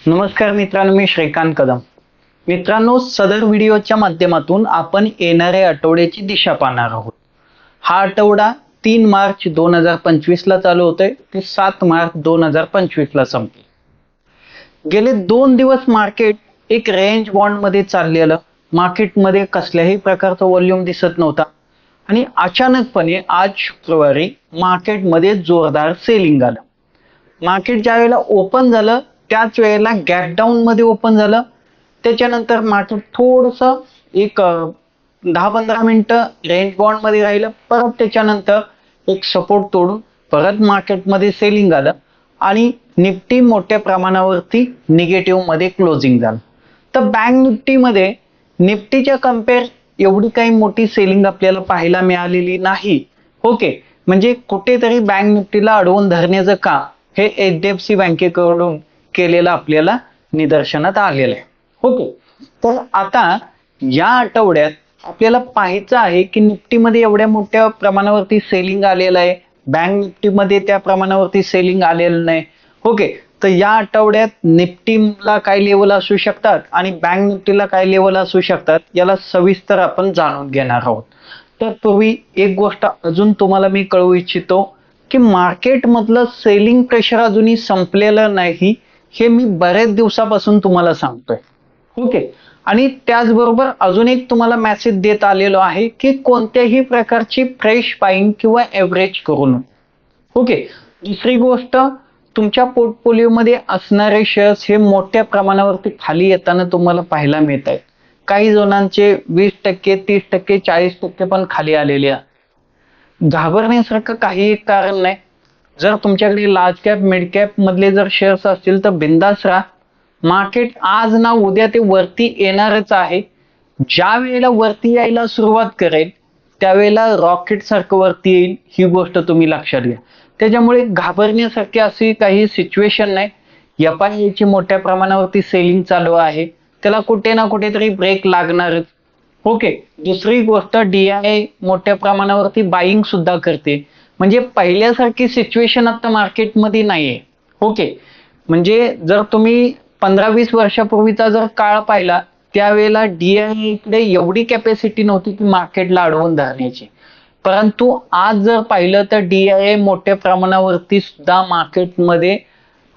नमस्कार मित्रांनो मी श्रीकांत कदम. मित्रांनो सदर व्हिडिओच्या माध्यमातून आपण येणाऱ्या आठवड्याची दिशा पाहणार आहोत. हा आठवडा तीन मार्च दोन हजार पंचवीस ला चालू होतोय. ते सात मार्च दोन हजार पंचवीसला संपेल. गेले दोन दिवस मार्केट एक रेंज बॉन्डमध्ये चाललेलं. मार्केटमध्ये कसल्याही प्रकारचा व्हॉल्यूम दिसत नव्हता. आणि अचानकपणे आज शुक्रवारी मार्केटमध्ये जोरदार सेलिंग आलं मार्केट ज्या वेळेला ओपन झालं त्याच वेळेला गॅप डाऊन मध्ये ओपन झालं. त्याच्यानंतर मार्केट थोडस एक दहा पंधरा मिनिटं रेंज बॉन्डमध्ये राहिलं. परत त्याच्यानंतर एक सपोर्ट तोडून परत मार्केटमध्ये सेलिंग आलं आणि निफ्टी मोठ्या प्रमाणावरती निगेटिव्हमध्ये क्लोजिंग झालं. तर बँक निफ्टीमध्ये निफ्टीच्या कंपेअर एवढी काही मोठी सेलिंग आपल्याला पाहायला मिळालेली नाही. ओके म्हणजे कुठेतरी बँक निफ्टीला अडवून धरण्याचं का हे एच डी एफ सी बँकेकडून केलेलं आपल्याला निदर्शनात आलेलं आहे. ओके. तर आता या आठवड्यात आपल्याला पाहायचं आहे की निफ्टीमध्ये एवढ्या मोठ्या प्रमाणावरती सेलिंग आलेलं आहे. बँक निफ्टीमध्ये त्या प्रमाणावरती सेलिंग आलेलं नाही. ओके. तर या आठवड्यात निफ्टीला काय लेवल असू शकतात आणि बँक निफ्टीला काय लेवल असू शकतात याला सविस्तर आपण जाणून घेणार आहोत. तर पूर्वी एक गोष्ट अजून तुम्हाला मी कळवू इच्छितो की मार्केटमधलं सेलिंग प्रेशर अजूनही संपलेलं नाही. हे मी बऱ्याच दिवसापासून तुम्हाला सांगतोय. ओके? आणि त्याचबरोबर अजून एक तुम्हाला मेसेज देत आलेलो आहे की कोणत्याही प्रकारची फ्रेश बाईंग किंवा एव्हरेज करू नये ओके? दुसरी गोष्ट तुमच्या पोर्टफोलिओमध्ये असणारे शेअर्स हे मोठ्या प्रमाणावरती खाली येताना तुम्हाला पाहायला मिळत आहेत. काही जणांचे वीस टक्के तीस टक्के चाळीस टक्के पण खाली आलेले आहेत. घाबरण्यासारखं काही एक कारण नाही. जर तुमच्याकडे लार्ज कॅप मिड कॅप मधले जर शेअर्स असतील तर बिंदास राहा. मार्केट आज ना उद्या ते वरती येणारच आहे. ज्या वेळेला वरती यायला सुरुवात करेल त्यावेळेला रॉकेट सारखं वरती येईल ही गोष्ट तुम्ही लक्षात घ्या. त्याच्यामुळे घाबरण्यासारखी अशी काही सिच्युएशन नाही. यपायची मोठ्या प्रमाणावरती सेलिंग चालू आहे. त्याला कुठे ना कुठेतरी ब्रेक लागणारच. ओके दुसरी गोष्ट डीआय मोठ्या प्रमाणावरती बाईंग सुद्धा करते. म्हणजे पहिल्यासारखी सिच्युएशन आता मार्केटमध्ये नाहीये. ओके म्हणजे जर तुम्ही पंधरा वीस वर्षापूर्वीचा जर काळ पाहिला त्यावेळेला डीआयकडे एवढी कॅपॅसिटी नव्हती की मार्केटला अडवून धरण्याची. परंतु आज जर पाहिलं तर डीआय मोठ्या प्रमाणावरती सुद्धा मार्केटमध्ये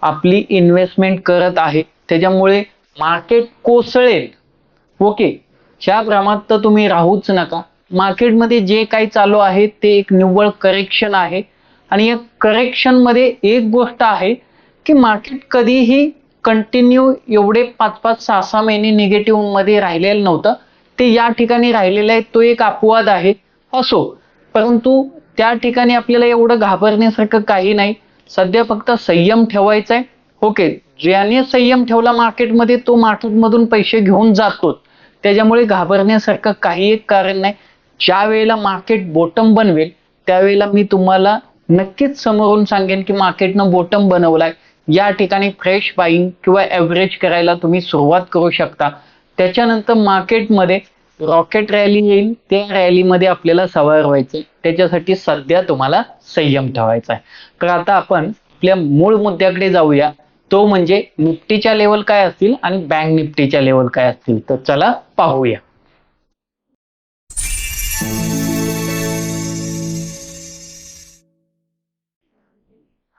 आपली इन्व्हेस्टमेंट करत आहे. त्याच्यामुळे मार्केट कोसळेल. ओके ह्या प्रमाणात तर तुम्ही राहूच नका. मार्केटमध्ये जे काही चालू आहे ते एक निव्वळ करेक्शन आहे. आणि या करेक्शनमध्ये एक गोष्ट आहे की मार्केट कधीही कंटिन्यू एवढे पाच पाच सहा सहा महिने निगेटिव्हमध्ये राहिलेलं नव्हतं. ते या ठिकाणी राहिलेलं आहे तो एक अपवाद आहे असो. परंतु त्या ठिकाणी आपल्याला एवढं घाबरण्यासारखं काही नाही. सध्या फक्त संयम ठेवायचा आहे. ओके ज्याने संयम ठेवला मार्केटमध्ये तो मार्केटमधून पैसे घेऊन जातो. त्याच्यामुळे घाबरण्यासारखं काही एक कारण नाही. ज्या वेळेला मार्केट बॉटम बनवेल त्यावेळेला मी तुम्हाला नक्कीच समोरून सांगेन की मार्केटनं बॉटम बनवलाय. या ठिकाणी फ्रेश बाईंग किंवा ॲव्हरेज करायला तुम्ही सुरुवात करू शकता. त्याच्यानंतर मार्केटमध्ये रॉकेट रॅली येईल. त्या रॅलीमध्ये आपल्याला सवार व्हायचे त्याच्यासाठी सध्या तुम्हाला संयम ठेवायचा आहे. तर आता आपण आपल्या मूळ मुद्द्याकडे जाऊया. तो म्हणजे निफ्टीच्या लेवल काय असतील आणि बँक निफ्टीच्या लेवल काय असतील. तर चला पाहूया.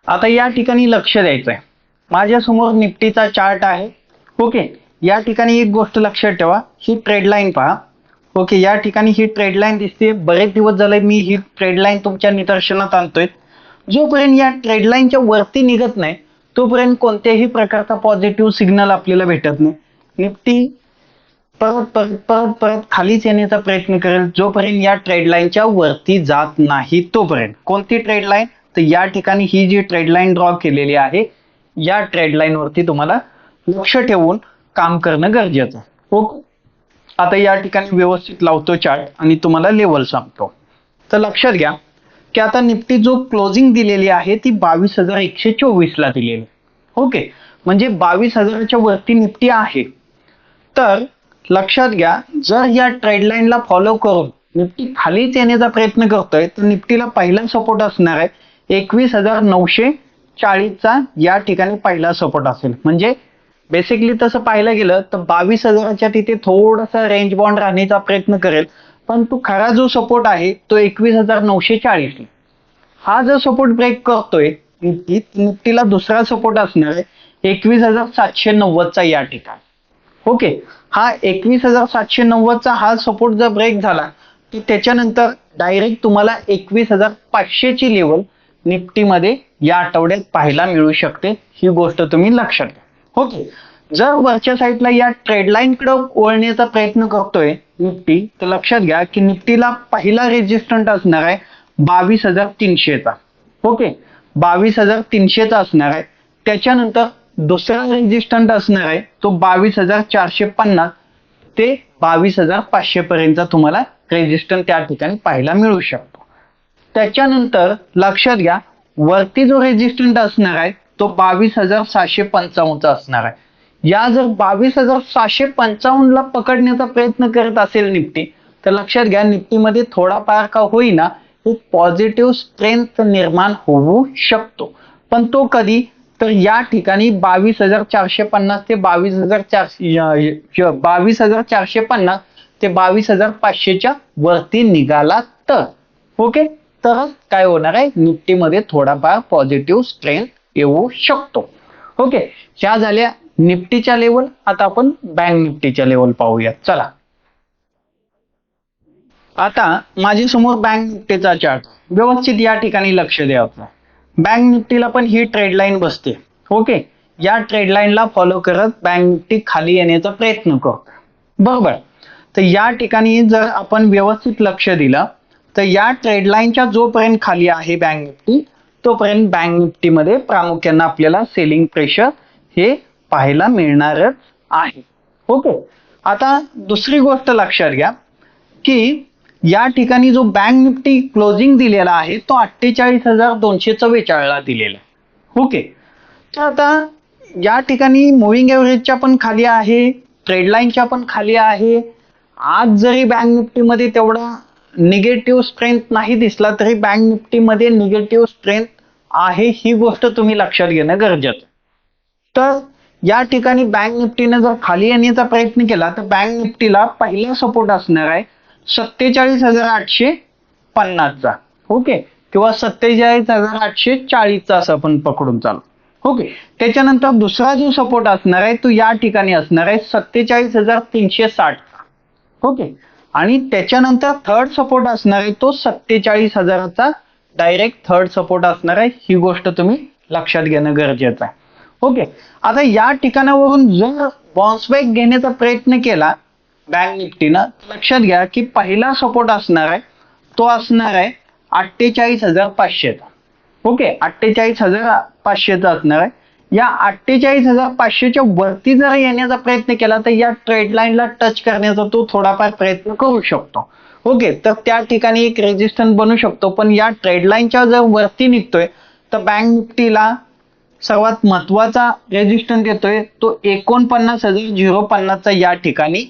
आता या ठिकाणी लक्ष द्यायचं आहे माझ्यासमोर निफ्टीचा चार्ट आहे. ओके या ठिकाणी एक गोष्ट लक्षात ठेवा ही ट्रेडलाईन पहा. ओके या ठिकाणी ही ट्रेड लाईन दिसते बरेच दिवस झाले मी ही ट्रेड लाईन तुमच्या निदर्शनात आणतोय. जोपर्यंत या ट्रेडलाईनच्या वरती निघत नाही तोपर्यंत कोणत्याही प्रकारचा पॉझिटिव्ह सिग्नल आपल्याला भेटत नाही. निफ्टी परत परत परत परत खालीच येण्याचा प्रयत्न करेल. जोपर्यंत या ट्रेड लाईनच्या वरती जात नाही तोपर्यंत. कोणती ट्रेड लाईन तर या ठिकाणी ही जी ट्रेड लाईन ड्रॉ केलेली आहे या ट्रेड लाईन वरती तुम्हाला लक्ष ठेवून काम करणं गरजेचं. ओके? आता या ठिकाणी व्यवस्थित लावतो चार्ट आणि तुम्हाला लेवल सांगतो. तर लक्षात घ्या की आता निफ्टी जो क्लोजिंग दिलेली आहे ती बावीस हजार एकशे चोवीस ला दिलेली ओके? म्हणजे बावीस हजाराच्या वरती निफ्टी आहे. तर लक्षात घ्या जर या ट्रेडलाईनला फॉलो करून निफ्टी खालीच येण्याचा प्रयत्न करतोय तर निफ्टीला पहिला सपोर्ट असणार आहे एकवीस हजार नऊशे चाळीसचा या ठिकाणी पहिला सपोर्ट असेल. म्हणजे बेसिकली तसं पाहायला गेलं तर बावीस हजाराच्या तिथे थोडासा रेंज बॉन्ड राहण्याचा प्रयत्न करेल. पण तो खरा जो सपोर्ट आहे तो एकवीस हजार नऊशे चाळीस हा जर सपोर्ट ब्रेक करतोय निफ्टी निफ्टीला दुसरा सपोर्ट असणार आहे एकवीस हजार सातशे नव्वदचा या ठिकाणी. ओके. हा एकवीस हजार सातशे नव्वदचा हा सपोर्ट जर ब्रेक झाला की त्याच्यानंतर डायरेक्ट तुम्हाला एकवीस हजार पाचशेची लेवल निफ्टीमध्ये या आठवड्यात पाहायला मिळू शकते. ही गोष्ट तुम्ही लक्षात घ्या. ओके. जर वरच्या साईडला या ट्रेडलाईनकडे ओळण्याचा वळण्याचा प्रयत्न करतोय निफ्टी तर लक्षात घ्या की निफ्टीला पहिला रेजिस्टंट असणार आहे बावीस हजार तीनशेचा. ओके. बावीस हजार तीनशेचा असणार आहे. त्याच्यानंतर दुसरा रेजिस्टंट असणार आहे तो बावीस हजार चारशे पन्नास ते बावीस हजार पाचशे पर्यंतचा तुम्हाला रेजिस्टंट त्या ठिकाणी पाहायला मिळू शकतो. त्याच्यानंतर लक्षात घ्या वरती जो रेजिस्टंट असणार आहे तो बावीस हजार सहाशे पंचावन्नचा असणार आहे. या जर बावीस हजार सहाशे पंचावन्नला पकडण्याचा प्रयत्न करत असेल निफ्टी तर लक्षात घ्या निफ्टीमध्ये थोडाफार का होईना एक पॉझिटिव्ह स्ट्रेंथ निर्माण होऊ शकतो. पण तो कधी तर या ठिकाणी बावीस हजार चारशे पन्नास ते बावीस हजार चारशे बावीस हजार चारशे पन्नास ते बावीस हजार पाचशेच्या वरती निघाला तर. ओके? तरच काय होणार आहे? निफ्टीमध्ये थोडाफार पॉझिटिव्ह स्ट्रेंथ येऊ शकतो. ओके? ह्या झाल्या निफ्टीच्या लेवल आता आपण बँक निफ्टीच्या लेवल पाहूयात. चला. आता माझ्यासमोर बँक निफ्टीचा चार्ट व्यवस्थित या ठिकाणी लक्ष द्यावं बँक निफ्टीला पण ही ट्रेड लाईन बसते. ओके या ट्रेड लाईनला फॉलो करत बँक निफ्टी खाली येण्याचा प्रयत्न करतो बरोबर? तर या ठिकाणी जर आपण व्यवस्थित लक्ष दिलं तर या ट्रेड लाईनच्या जोपर्यंत खाली आहे बँक निफ्टी तोपर्यंत बँक निफ्टीमध्ये प्रामुख्याने आपल्याला सेलिंग प्रेशर हे पाहायला मिळणारच आहे. ओके आता दुसरी गोष्ट लक्षात घ्या की या ठिकाणी जो बँक निफ्टी क्लोजिंग दिलेला आहे तो अठ्ठेचाळीस हजार दोनशे चव्वेचाळीसला दिलेला आहे. ओके तर आता या ठिकाणी मुव्हिंग एव्हरेजच्या पण खाली आहे ट्रेडलाईनच्या पण खाली आहे. आज जरी बँक निफ्टीमध्ये तेवढा निगेटिव्ह स्ट्रेंथ नाही दिसला तरी बँक निफ्टीमध्ये निगेटिव्ह स्ट्रेंथ आहे ही गोष्ट तुम्ही लक्षात घेणं गरजेचं तर या ठिकाणी बँक निफ्टीने जर खाली येण्याचा प्रयत्न केला तर बँक निफ्टीला पहिला सपोर्ट असणार आहे सत्तेचाळीस हजार आठशे पन्नासचा. ओके? किंवा सत्तेचाळीस हजार आठशे चाळीसचा असं आपण पकडून चालू. ओके? त्याच्यानंतर दुसरा जो सपोर्ट असणार आहे तो या ठिकाणी असणार आहे सत्तेचाळीस हजार तीनशे साठचा ओके? आणि त्याच्यानंतर थर्ड सपोर्ट असणार आहे तो सत्तेचाळीस हजाराचा डायरेक्ट थर्ड सपोर्ट असणार आहे. ही गोष्ट तुम्ही लक्षात घेणं गरजेचं आहे. ओके? आता या ठिकाणावरून जर बॉन्सबॅक घेण्याचा प्रयत्न केला बँक निफ्टीनं लक्षात घ्या की पहिला सपोर्ट असणार आहे तो असणार आहे अठ्ठेचाळीस हजार पाचशेचा ओके अठ्ठेचाळीस हजार पाचशेचा असणार आहे. या अठ्ठेचाळीस हजार पाचशेच्या वरती जर येण्याचा प्रयत्न केला तर या ट्रेड लाईनला टच करण्याचा तो थोडाफार प्रयत्न करू शकतो. ओके तर त्या ठिकाणी एक रेजिस्टन्स बनू शकतो पण या ट्रेड लाईनच्या जर वरती निघतोय तर बँक निफ्टीला सर्वात महत्त्वाचा रेजिस्टन्स येतोय तो एकोणपन्नास हजार झिरो पन्नासचा या ठिकाणी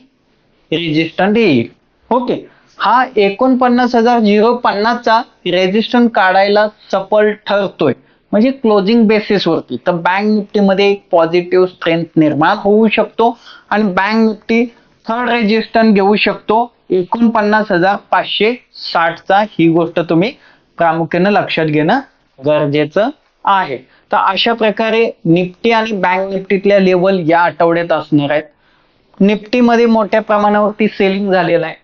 रेजिस्टंट येईल ओके हा एकोणपन्नास हजार झिरो पन्नासचा रेजिस्टंट काढायला सफल ठरतोय. म्हणजे क्लोजिंग बेसिसवरती तर बँक निफ्टीमध्ये एक पॉझिटिव्ह स्ट्रेंथ निर्माण होऊ शकतो आणि बँक निफ्टी थर्ड रेजिस्टंट घेऊ शकतो. एकोणपन्नास हजार पाचशे साठचा ही गोष्ट तुम्ही प्रामुख्याने लक्षात घेणं गरजेचं आहे. तर अशा प्रकारे निफ्टी आणि बँक निफ्टीतल्या लेवल या आठवड्यात असणार आहेत. निफ्टीमध्ये मोठ्या प्रमाणावरती सेलिंग झालेलं आहे.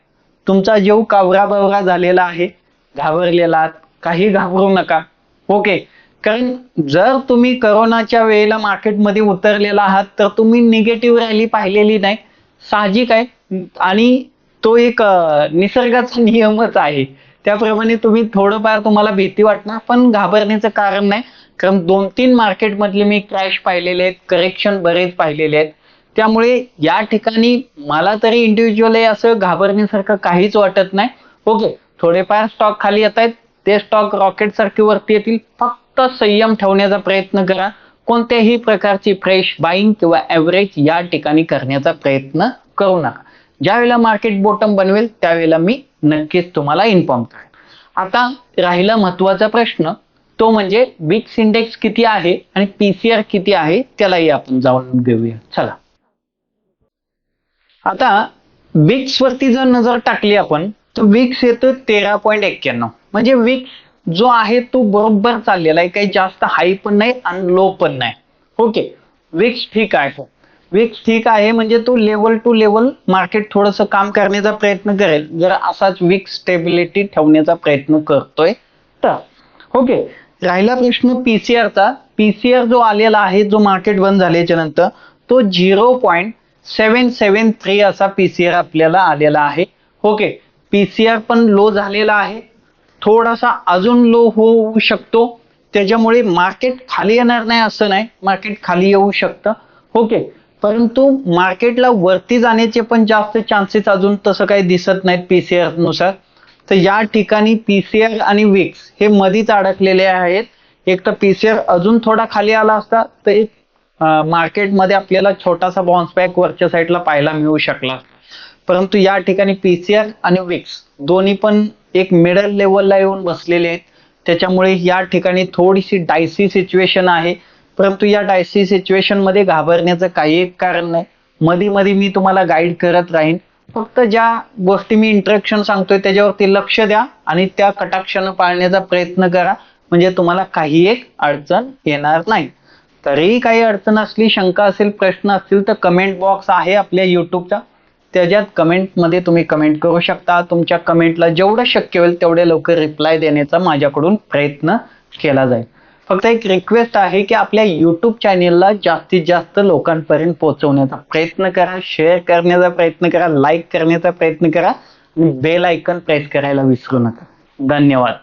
तुमचा जीव कावराबावरा झालेला आहे. घाबरलेला आहात. काही घाबरू नका. ओके. कारण जर तुम्ही करोनाच्या वेळेला मार्केटमध्ये उतरलेला आहात तर तुम्ही निगेटिव्ह रॅली पाहिलेली नाही. साहजिक आहे. आणि तो एक निसर्गाचा नियमच आहे. त्याप्रमाणे तुम्ही थोडंफार तुम्हाला भीती वाटणार पण घाबरण्याचं कारण नाही. कारण दोन तीन मार्केटमधले मी क्रॅश पाहिलेले आहेत. करेक्शन बरेच पाहिलेले आहेत. त्यामुळे या ठिकाणी मला तरी इंडिव्हिज्युअली असं घाबरण्यासारखं काहीच वाटत नाही. ओके थोडेफार स्टॉक खाली येत आहेत. ते स्टॉक रॉकेट सारखी वरती येतील. फक्त संयम ठेवण्याचा प्रयत्न करा. कोणत्याही प्रकारची फ्रेश बाईंग किंवा ॲव्हरेज या ठिकाणी करण्याचा प्रयत्न करू नका. ज्यावेळेला मार्केट बॉटम बनवेल त्यावेळेला मी नक्कीच तुम्हाला इन्फॉर्म करेन. आता राहिला महत्त्वाचा प्रश्न. तो म्हणजे विक्स इंडेक्स किती आहे आणि पीसीआर किती आहे त्यालाही आपण जाऊन घेऊया. चला. आता विक्स वरती जर नजर टाकली आपण तर विक्स येतो तेरा पॉईंट एक्क्याण्णव. म्हणजे विक्स जो आहे तो बरोबर चाललेला आहे. काही जास्त हाय पण नाही आणि लो पण नाही. ओके विक्स ठीक आहे. विक्स ठीक आहे म्हणजे तो लेवल टू लेवल मार्केट थोडंसं काम करण्याचा प्रयत्न करेल. जर असाच विक्स स्टेबिलिटी ठेवण्याचा प्रयत्न करतोय तर. ओके राहिला प्रश्न पीसीआरचा पीसीआर जो आलेला आहे जो मार्केट बंद झाल्याच्यानंतर तो zero point seven seven three असा पीसीआर आपल्याला आलेला आहे. ओके पीसीआर पण लो झालेला आहे. थोडासा अजून लो होऊ शकतो. त्याच्यामुळे मार्केट खाली येणार नाही असं नाही. मार्केट खाली येऊ शकतं. ओके परंतु मार्केटला वरती जाण्याचे पण जास्त चान्सेस अजून तसं काही दिसत नाहीत पीसीआरनुसार. तर या ठिकाणी पीसीआर आणि विक्स हे मधीच अडकलेले आहेत. एक तर पीसीआर अजून थोडा खाली आला असता तर एक मार्केटमध्ये आपल्याला छोटासा बाउन्स बॅक वरच्या साईडला पाहायला मिळू शकला. परंतु या ठिकाणी पीसीआर आणि विक्स दोन्ही पण एक मिडल लेवलला येऊन बसलेले आहेत. त्याच्यामुळे या ठिकाणी थोडीशी डायसी सिच्युएशन आहे. परंतु या डायसी सिच्युएशनमध्ये घाबरण्याचं काही एक कारण नाही. मध्ये मध्ये मी तुम्हाला गाईड करत राहीन. फक्त ज्या गोष्टी मी इंट्रक्शन सांगतोय त्याच्यावरती लक्ष द्या आणि त्या कटाक्षानं पाळण्याचा प्रयत्न करा. म्हणजे तुम्हाला काही एक अडचण येणार नाही. तरीही काही अडचण असली शंका असेल प्रश्न असतील तर कमेंट बॉक्स आहे आपल्या युट्यूबचा त्याच्यात कमेंटमध्ये तुम्ही कमेंट करू शकता. तुमच्या कमेंटला जेवढं शक्य होईल तेवढे लवकर रिप्लाय देण्याचा माझ्याकडून प्रयत्न केला जाईल. फक्त एक रिक्वेस्ट आहे की आपल्या युट्यूब चॅनेलला जास्तीत जास्त लोकांपर्यंत पोहोचवण्याचा प्रयत्न करा शेअर करण्याचा प्रयत्न करा लाईक करण्याचा प्रयत्न करा आणि बेल आयकन प्रेस करायला विसरू नका. धन्यवाद.